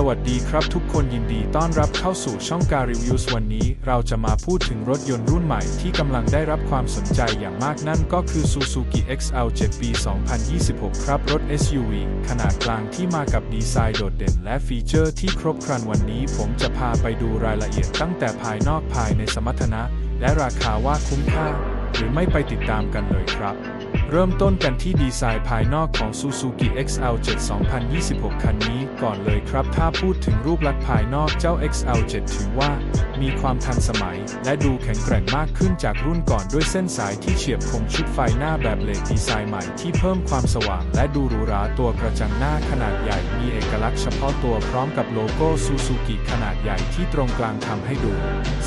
สวัสดีครับทุกคนยินดีต้อนรับเข้าสู่ช่องการรีวิววันนี้เราจะมาพูดถึงรถยนต์รุ่นใหม่ที่กำลังได้รับความสนใจอย่างมากนั่นก็คือ Suzuki XL7 ปี 2026 ครับรถ SUV ขนาดกลางที่มากับดีไซน์โดดเด่นและฟีเจอร์ที่ครบครันวันนี้ ผมจะพาไปดูรายละเอียดตั้งแต่ภายนอกภายในสมรรถนะ และราคาว่าคุ้มค่า หรือไม่ไปติดตามกันเลยครับ เริ่มต้นกันที่ดีไซน์ภายนอกของ Suzuki XL7 2026 คันนี้ก่อนเลยครับ ถ้าพูดถึงรูปลักษณ์ภายนอกเจ้า XL7 ถือว่า มีความทันสมัย และดูแข็งแกร่งมากขึ้นจากรุ่นก่อนด้วยเส้นสายที่เฉียบคมชุดไฟหน้าแบบเลดดีไซน์ใหม่ที่เพิ่มความสว่าง และดูหรูหราตัวกระจังหน้าขนาดใหญ่ มีเอกลักษณ์เฉพาะตัวพร้อมกับโลโก้ Suzuki ขนาดใหญ่ที่ตรงกลางทำให้ดู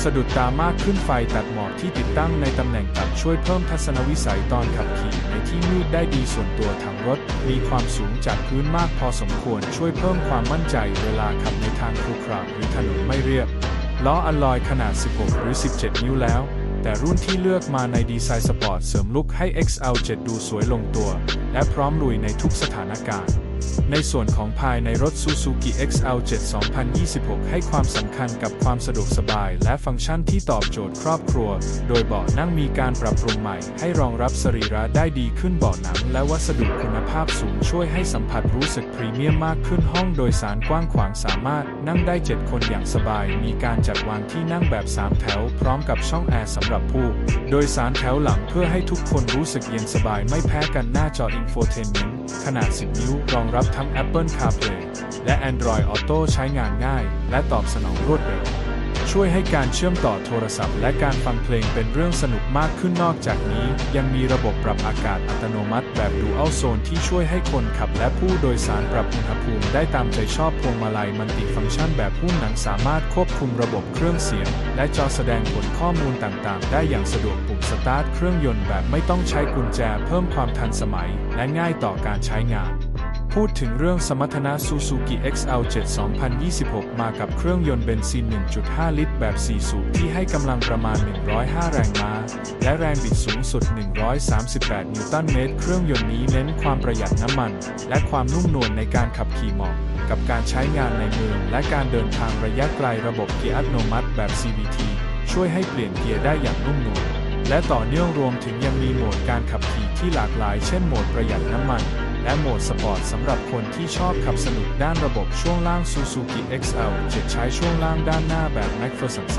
สะดุดตามากขึ้นไฟตัดหมอกที่ติดตั้งในตำแหน่งตัดช่วยเพิ่มทัศนวิสัยตอนขับขี่ในที่มืดได้ดีส่วนตัวถังรถ มีความสูงจากพื้นมากพอสมควรช่วยเพิ่มความมั่นใจเวลาขับในทางครุขระหรือถนนไม่เรียบ ล้ออัลลอยขนาด 16 หรือ 17 นิ้วแล้ว แต่รุ่นที่เลือกมาในดีไซน์สปอร์ตเสริมลุคให้ XL7 ดูสวยลงตัว และพร้อมลุยในทุกสถานการณ์ ในส่วนของภายในรถ Suzuki XL7 2026 ให้ความสำคัญกับความสะดวกสบายและฟังก์ชันที่ตอบโจทย์ครอบครัว โดยเบาะนั่งมีการปรับปรุงใหม่ ให้รองรับสรีระได้ดีขึ้นเบาะหนัง และวัสดุคุณภาพสูงช่วยให้สัมผัสรู้สึกพรีเมียมมากขึ้นห้องโดยสารกว้างขวางสามารถนั่งได้ 7 คนอย่างสบาย มีการจัดวางที่นั่งแบบ 3 แถว พร้อมกับช่องแอร์สำหรับผู้ โดยสารแถวหลังเพื่อให้ทุกคนรู้สึกเย็นสบายไม่แพ้กันหน้าจอ Infotainment ขนาด 10 นิ้วรองรับทั้ง Apple CarPlay และ Android Auto ใช้งานง่าย และตอบสนองรวดเร็ว ช่วยให้การเชื่อมต่อโทรศัพท์ และการฟังเพลงเป็นเรื่องสนุกมากขึ้นนอกจากนี้ ยังมีระบบปรับอากาศอัตโนมัติแบบ Dual Zone ที่ช่วยให้คนขับและผู้โดยสารปรับอุณหภูมิได้ตามใจชอบพวงมาลัยมัลติฟังก์ชันแบบหุ้มหนังสามารถควบคุมระบบเครื่องเสียง และจอแสดงผลข้อมูลต่างๆ ได้อย่างสะดวกปุ่มสตาร์ทเครื่องยนต์แบบไม่ต้องใช้กุญแจเพิ่มความทันสมัย และง่ายต่อการใช้งาน พูดถึงเรื่องสมรรถนะ Suzuki XL7 2026 มากับเครื่องยนต์เบนซิน 1.5 ลิตร แบบ 4 สูบที่ให้กำลังประมาณ 105 แรงม้า และแรงบิดสูงสุด 138 นิวตันเมตร เครื่องยนต์นี้เน้นความประหยัดน้ำมัน และความนุ่มนวลในการขับขี่เหมาะกับการใช้งานในเมือง และการเดินทางระยะไกลระบบเกียร์อัตโนมัติแบบ CVT ช่วยให้เปลี่ยนเกียร์ได้อย่างนุ่มนวลและต่อเนื่องรวมถึงยังมีโหมดการขับขี่ที่หลากหลาย เช่นโหมดประหยัดน้ำมัน และโหมดสปอร์ตสำหรับคนที่ชอบขับสนุกด้านระบบช่วงล่าง Suzuki XL จะใช้ช่วงล่างด้านหน้าแบบ MacPherson ใส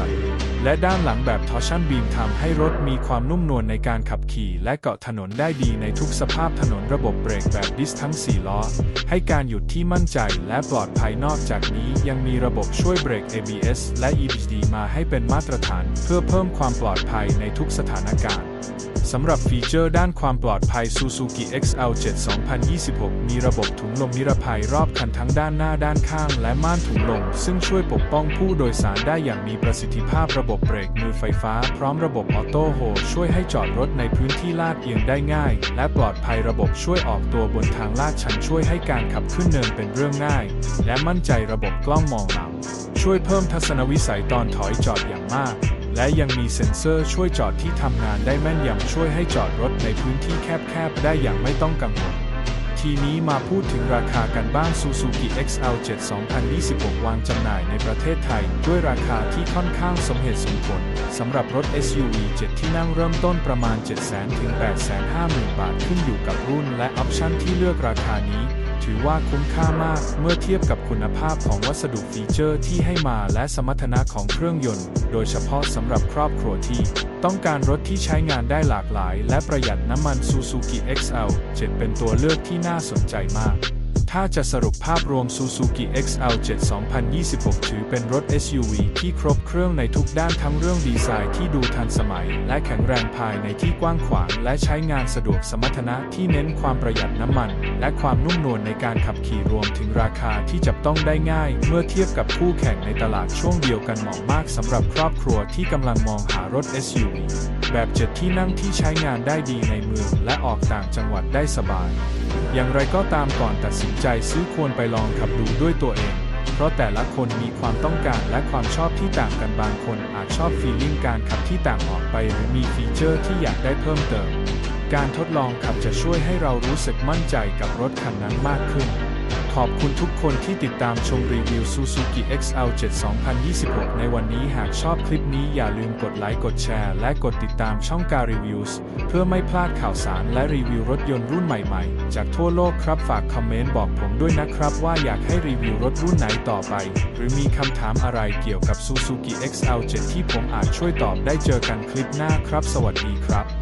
และด้านหลังแบบ Torsion Beam ทำให้รถมีความนุ่มนวลในการขับขี่และเกาะถนนได้ดีในทุกสภาพถนนระบบเบรกแบบดิสทั้ง 4 ล้อ ให้การหยุดที่มั่นใจและปลอดภัยนอกจากนี้ยังมีระบบช่วยเบรก ABS และ EBD มาให้เป็นมาตรฐาน เพื่อเพิ่มความปลอดภัยในทุกสถานการณ์ สำหรับฟีเจอร์ด้านความปลอดภัย Suzuki XL7 2026 มีระบบถุงลมนิรภัยรอบคันทั้งด้านหน้าด้านข้างและม่านถุงลม ซึ่งช่วยปกป้องผู้โดยสารได้อย่างมีประสิทธิภาพระบบเบรกมือไฟฟ้า พร้อมระบบออโต้โฮช่วยให้จอดรถในพื้นที่ลาดเอียงได้ง่าย และปลอดภัยระบบช่วยออกตัวบนทางลาดชันช่วยให้การขับขึ้นเนินเป็นเรื่องง่าย และมั่นใจระบบกล้องมองหลังช่วยเพิ่มทัศนวิสัยตอนถอยจอดอย่างมาก และยังมีเซ็นเซอร์ช่วยจอดที่ทำงานได้แม่นยำช่วยให้จอดรถในพื้นที่แคบๆ ได้อย่างไม่ต้องกังวลทีนี้มาพูดถึงราคากันบ้าง Suzuki XL7 2026 วางจำหน่ายในประเทศไทย ด้วยราคาที่ค่อนข้างสมเหตุสมผลสำหรับรถ SUV 7 ที่นั่งเริ่มต้นประมาณ 700,000 ถึง 850,000 บาทขึ้นอยู่กับรุ่นและออปชั่นที่เลือกราคานี้ ถือว่าคุ้มค่ามากเมื่อเทียบกับคุณภาพของวัสดุฟีเจอร์ที่ให้มาและสมรรถนะของเครื่องยนต์ โดยเฉพาะสำหรับครอบครัวที่ ต้องการรถที่ใช้งานได้หลากหลาย และประหยัดน้ำมัน Suzuki XL 7 เป็นตัวเลือกที่น่าสนใจมาก ถ้าจะสรุปภาพรวม Suzuki XL7 2026 ถือเป็นรถ SUV ที่ครบเครื่องในทุกด้านทั้งเรื่องดีไซน์ที่ดูทันสมัย และแข็งแรงภายในที่กว้างขวาง และใช้งานสะดวกสมรรถนะที่เน้นความประหยัดน้ำมัน และความนุ่มนวลในการขับขี่รวมถึงราคาที่จับต้องได้ง่าย เมื่อเทียบกับคู่แข่งในตลาดช่วงเดียวกันเหมาะมากสำหรับครอบครัวที่กำลังมองหารถ SUV แบบเจ็ดที่นั่งที่ใช้งานได้ดีในเมืองและออกต่างจังหวัดได้สบาย อย่างไรก็ตามก่อนตัดสินใจซื้อควรไปลองขับดูด้วยตัวเอง เพราะแต่ละคนมีความต้องการและความชอบที่ต่างกันบางคนอาจชอบฟีลลิ่งการขับที่ต่างออกไปหรือมีฟีเจอร์ที่อยากได้เพิ่มเติม การทดลองขับจะช่วยให้เรารู้สึกมั่นใจกับรถคันนั้นมากขึ้น ขอบคุณทุกคนที่ติดตามชมรีวิว Suzuki XL7 2026 ในวันนี้หากชอบคลิปนี้อย่าลืมกดไลค์กดแชร์ และกดติดตามช่องการรีวิวเพื่อไม่พลาดข่าวสารและรีวิวรถยนต์รุ่นใหม่ๆ จากทั่วโลกครับฝากคอมเมนต์บอกผมด้วยนะครับว่าอยากให้รีวิวรถรุ่นไหนต่อไป หรือมีคำถามอะไรเกี่ยวกับ Suzuki XL7 ที่ผมอาจช่วยตอบได้เจอกันคลิปหน้าครับ สวัสดีครับ